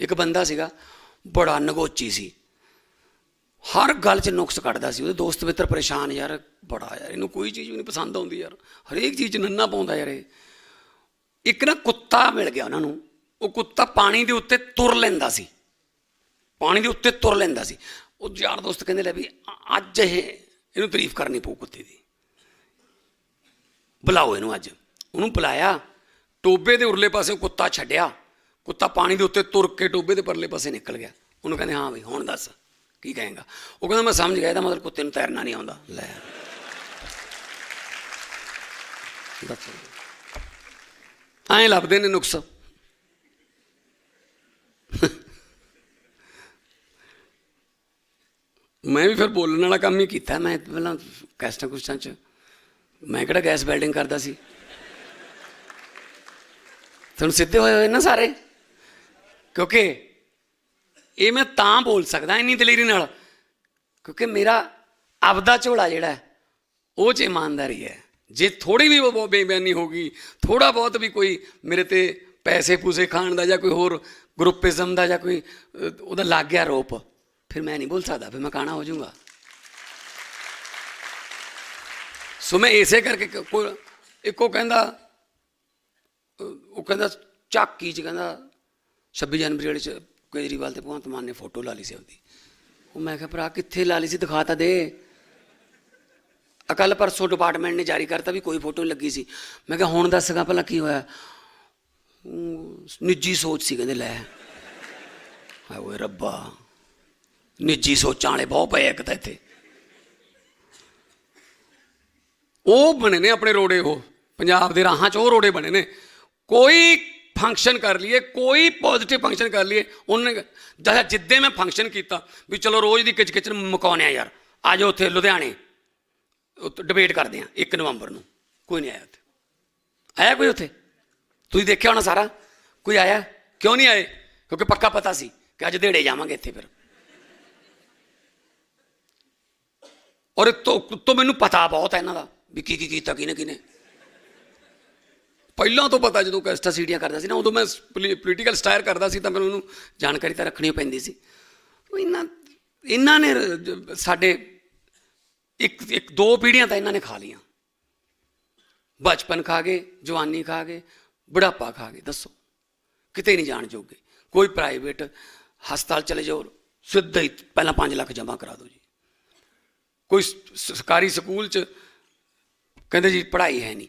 ਇੱਕ ਬੰਦਾ ਸੀਗਾ, ਬੜਾ ਨਗੋਚੀ ਸੀ। ਹਰ ਗੱਲ 'ਚ ਨੁਕਸ ਕੱਢਦਾ ਸੀ, ਉਹਦੇ ਦੋਸਤ ਮਿੱਤਰ ਪਰੇਸ਼ਾਨ ਯਾਰ, ਬੜਾ ਯਾਰ, ਇਹਨੂੰ ਕੋਈ ਚੀਜ਼ ਵੀ ਨਹੀਂ ਪਸੰਦ ਆਉਂਦੀ ਯਾਰ। ਹਰੇਕ ਚੀਜ਼ 'ਚ ਨੰਨਾ ਪਾਉਂਦਾ ਯਾਰ ਇਹ। ਇੱਕ ਨਾ ਕੁੱਤਾ ਮਿਲ ਗਿਆ ਉਹਨਾਂ ਨੂੰ, ਉਹ ਕੁੱਤਾ ਪਾਣੀ ਦੇ ਉੱਤੇ ਤੁਰ ਲੈਂਦਾ ਸੀ। ਪਾਣੀ ਦੇ ਉੱਤੇ ਤੁਰ ਲੈਂਦਾ ਸੀ। ਉਹ ਯਾਰ ਦੋਸਤ ਕਹਿੰਦੇ ਲੈ ਵੀ ਅੱਜ ਇਹ, ਇਹਨੂੰ ਤਾਰੀਫ ਕਰਨੀ ਪਊ ਕੁੱਤੇ ਦੀ। ਬੁਲਾਓ ਇਹਨੂੰ ਅੱਜ। ਉਹਨੂੰ ਬੁਲਾਇਆ, ਟੋਬੇ ਦੇ ਉਰਲੇ ਪਾਸੇ ਉਹ ਕੁੱਤਾ ਛੱਡਿਆ। ਕੁੱਤਾ ਪਾਣੀ ਦੇ ਉੱਤੇ ਤੁਰ ਕੇ ਟੋਬੇ ਦੇ ਪਰਲੇ ਪਾਸੇ ਨਿਕਲ ਗਿਆ। ਉਹਨੂੰ ਕਹਿੰਦੇ, ਹਾਂ ਬਈ, ਹੁਣ ਦੱਸ, ਕੀ ਕਹੇਗਾ? ਉਹ ਕਹਿੰਦਾ, ਮੈਂ ਸਮਝ ਗਿਆ, ਇਹਦਾ ਮਤਲਬ ਕੁੱਤੇ ਨੂੰ ਤੈਰਨਾ ਨਹੀਂ ਆਉਂਦਾ। ਲੈ। ਦੱਸ। ਐਂ ਲੱਭਦੇ ਨੇ ਨੁਕਸ। ਮੈਂ ਵੀ ਫਿਰ ਬੋਲਣ ਵਾਲਾ ਕੰਮ ਹੀ ਕੀਤਾ। ਮੈਂ ਪਹਿਲਾਂ ਕੈਸਟਾਂ ਕੁਸਟਾਂ ਚ, ਮੈਂ ਕਿਹੜਾ ਗੈਸ ਵੈਲਡਿੰਗ ਕਰਦਾ ਸੀ? ਤੁਹਾਨੂੰ ਸਿੱਧੇ ਹੋਏ ਹੋਏ ਨਾ ਸਾਰੇ? ਕਿਉਂਕਿ ਇਹ ਮੈਂ ਤਾਂ ਬੋਲ ਸਕਦਾ ਇੰਨੀ ਦਲੇਰੀ ਨਾਲ। ਕਿਉਂਕਿ ਮੇਰਾ ਆਪਦਾ ਝੋਲਾ ਜਿਹੜਾ ਉਹ ਚ ਇਮਾਨਦਾਰੀ ਹੈ। ਜੇ ਥੋੜੀ ਵੀ ਉਹ ਬੇਬਿਆਨੀ ਹੋਗੀ ਥੋੜਾ ਬਹੁਤ ਵੀ ਕੋਈ ਮੇਰੇ ਤੇ ਪੈਸੇ ਪੂਸੇ ਖਾਣ ਦਾ ਜਾਂ ਕੋਈ ਹੋਰ ਗਰੁੱਪਿਜ਼ਮ ਦਾ ਜਾਂ ਕੋਈ ਉਹਦਾ ਲੱਗ ਗਿਆ ਰੋਪ, ਫਿਰ ਮੈਂ ਨਹੀਂ ਬੋਲ ਸਕਦਾ, ਫਿਰ ਮੈਂ ਕਾਣਾ ਹੋ ਜਾਊਂਗਾ। ਸੋ ਮੈਂ ਇਸੇ ਕਰਕੇ ਕ- ਕੋਈ, ਇੱਕੋ ਕਹਿੰਦਾ ਉਹ ਕਹਿੰਦਾ, ਝਾਕੀ ਚ ਕਹਿੰਦਾ 26 ਜਨਵਰੀ ਵਾਲੇ ਚ ਕੇਜਰੀਵਾਲ ਤੇ ਭਗਵੰਤ ਮਾਨ ਨੇ ਫੋਟੋ ਲਾ ਲਈ ਸੀ ਉਹਦੀ ਉਹ ਮੈਂ ਕਿਹਾ, ਭਰਾ, ਕਿੱਥੇ ਲਾ ਲਈ ਸੀ? ਦਿਖਾ ਤਾਂ ਦੇ। ਅਕਲ ਪਰਸੋਂ ਡਿਪਾਰਟਮੈਂਟ ਨੇ ਜਾਰੀ ਕਰਤਾ ਵੀ ਕੋਈ ਫੋਟੋ ਨਹੀਂ ਲੱਗੀ ਸੀ। ਮੈਂ ਕਿਹਾ, ਹੁਣ ਦੱਸਗਾ ਭਲਾ ਕੀ ਹੋਇਆ? ਨਿੱਜੀ ਸੋਚ ਸੀ ਕਹਿੰਦੇ, ਲੈ। ਹਾਏ ਓਏ ਰੱਬਾ। ਨਿੱਜੀ ਸੋਚਾਂ ਵਾਲੇ ਬਹੁਤ ਪਏ ਇੱਕ ਤਾਂ ਇੱਥੇ। ਉਹ ਬਣੇ ਨੇ ਆਪਣੇ ਰੋੜੇ ਉਹ। ਪੰਜਾਬ ਦੇ ਰਾਹਾਂ 'ਚ ਉਹ ਰੋੜੇ ਬਣੇ ਨੇ। ਕੋਈ ਫੰਕਸ਼ਨ ਕਰ ਲਈਏ, ਕੋਈ ਪੋਜ਼ਿਟਿਵ ਫੰਕਸ਼ਨ ਕਰ ਲਈਏ, ਉਹਨੇ ਜਿਹੜਾ ਜਿੱਦੇ ਮੈਂ ਫੰਕਸ਼ਨ ਕੀਤਾ, ਵੀ ਚਲੋ ਰੋਜ਼ ਦੀ ਕਿਚ ਕਿਚਨ ਮੁਕਾਉਣੇ ਆ ਯਾਰ, ਆ ਉੱਥੇ ਲੁਧਿਆਣੇ ਡਿਬੇਟ ਕਰਦੇ ਆ 1 ਨਵੰਬਰ ਨੂੰ, ਕੋਈ ਨਹੀਂ ਆਇਆ ਉੱਥੇ। ਆਇਆ ਕੋਈ ਉੱਥੇ? ਤੁਸੀਂ ਦੇਖਿਆ ਹੋਣਾ ਸਾਰਾ? ਕੋਈ ਆਇਆ? ਕਿਉਂ ਨਹੀਂ ਆਏ? ਕਿਉਂਕਿ ਪੱਕਾ ਪਤਾ ਸੀ ਕਿ ਅੱਜ ਦੇੜੇ ਜਾਵਾਂਗੇ ਇੱਥੇ ਫਿਰ। ਔਰ ਤੋਂ ਤੋਂ ਮੈਨੂੰ ਪਤਾ ਬਹੁਤ ਹੈ ਇਹਨਾਂ ਦਾ, ਵੀ ਕੀ ਕੀ ਕੀਤਾ ਕਿਨੇ ਕਿਨੇ ਪਹਿਲਾਂ ਤੋਂ ਪਤਾ ਜਦੋਂ ਕੈਸਟਾ ਸੀਡੀਆਂ ਕਰਦਾ ਸੀ ਨਾ, ਉਦੋਂ ਮੈਂ ਪੋਲੀਟੀਕਲ ਸਟਾਇਰ ਕਰਦਾ ਸੀ ਤਾਂ ਮੈਨੂੰ ਉਹਨੂੰ ਜਾਣਕਾਰੀ ਤਾਂ ਰੱਖਣੀ ਪੈਂਦੀ ਸੀ। ਇਹਨਾਂ ਇਹਨਾਂ ਨੇ ਸਾਡੇ ਇੱਕ ਇੱਕ, ਦੋ ਪੀੜ੍ਹੀਆਂ ਤਾਂ ਇਹਨਾਂ ਨੇ ਖਾ ਲੀਆਂ ਬਚਪਨ ਖਾ ਗਏ, ਜਵਾਨੀ ਖਾ ਗਏ, ਬੁਢਾਪਾ ਖਾ ਗਏ, ਦੱਸੋ। ਕਿਤੇ ਨਹੀਂ ਜਾਣ ਜੋਗੇ। ਕੋਈ ਪ੍ਰਾਈਵੇਟ ਹਸਪਤਾਲ ਚਲੇ ਜਾਓ, ਸਿੱਧਾ ਹੀ ਪਹਿਲਾਂ 5 ਲੱਖ ਜਮ੍ਹਾਂ ਕਰਾ ਦਿਓ ਜੀ। ਕੋਈ ਸਰਕਾਰੀ ਸਕੂਲ ਚ ਕਹਿੰਦੇ ਜੀ ਪੜ੍ਹਾਈ ਹੈ ਨਹੀਂ।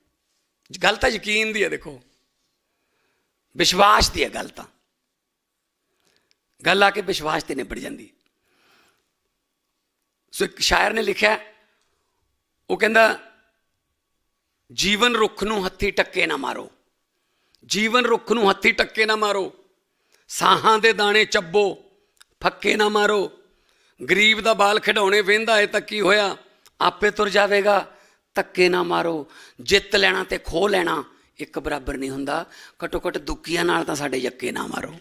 ਗੱਲ ਤਾਂ ਯਕੀਨ ਦੀ ਹੈ, ਦੇਖੋ। ਵਿਸ਼ਵਾਸ ਦੀ ਹੈ ਗੱਲ ਤਾਂ। ਗੱਲ ਆ ਕੇ ਵਿਸ਼ਵਾਸ ਤੇ ਨਿਬੜ ਜਾਂਦੀ। ਸੋ ਇੱਕ ਸ਼ਾਇਰ ਨੇ ਲਿਖਿਆ, ਉਹ ਕਹਿੰਦਾ, ਜੀਵਨ ਰੁੱਖ ਨੂੰ ਹੱਥੀ ਟੱਕੇ ਨਾ ਮਾਰੋ। ਜੀਵਨ ਰੁੱਖ ਨੂੰ ਹੱਥੀ ਟੱਕੇ ਨਾ ਮਾਰੋ। ਸਾਹਾਂ ਦੇ ਦਾਣੇ ਚੱਬੋ, ਫੱਕੇ ਨਾ ਮਾਰੋ। ਗਰੀਬ ਦਾ ਬਾਲ ਖਿਡਾਉਣੇ ਵੇਂਦਾ ਏ ਤਾਂ ਕੀ ਹੋਇਆ? ਆਪੇ ਤੁਰ ਜਾਵੇਗਾ। ਧੱਕੇ ਨਾ ਮਾਰੋ, ਜਿੱਤ ਲੈਣਾ ਤੇ ਖੋ ਲੈਣਾ, ਇੱਕ ਬਰਾਬਰ ਨਹੀਂ ਹੁੰਦਾ। ਘਟੋ ਘਟ ਦੁੱਕੀਆਂ ਨਾਲ ਤਾਂ ਸਾਡੇ ਯੱਕੇ ਨਾ ਮਾਰੋ।